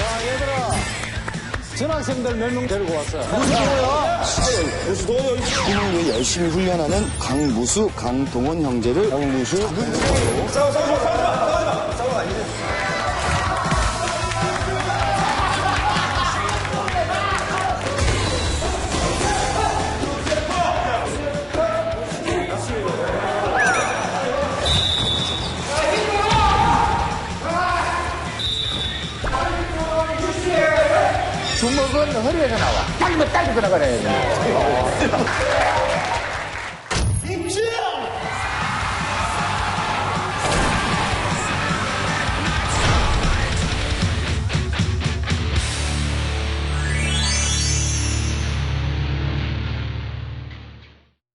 아, 얘들아. 전학생들 몇 명 데리고 왔어요. 무수도요? 무수도요? 팀을 열심히 훈련하는 강무수, 강동원 형제를 강무수, 강무수. 주먹은 허리에서 나와. 딸리면 딸리고 나가야 돼.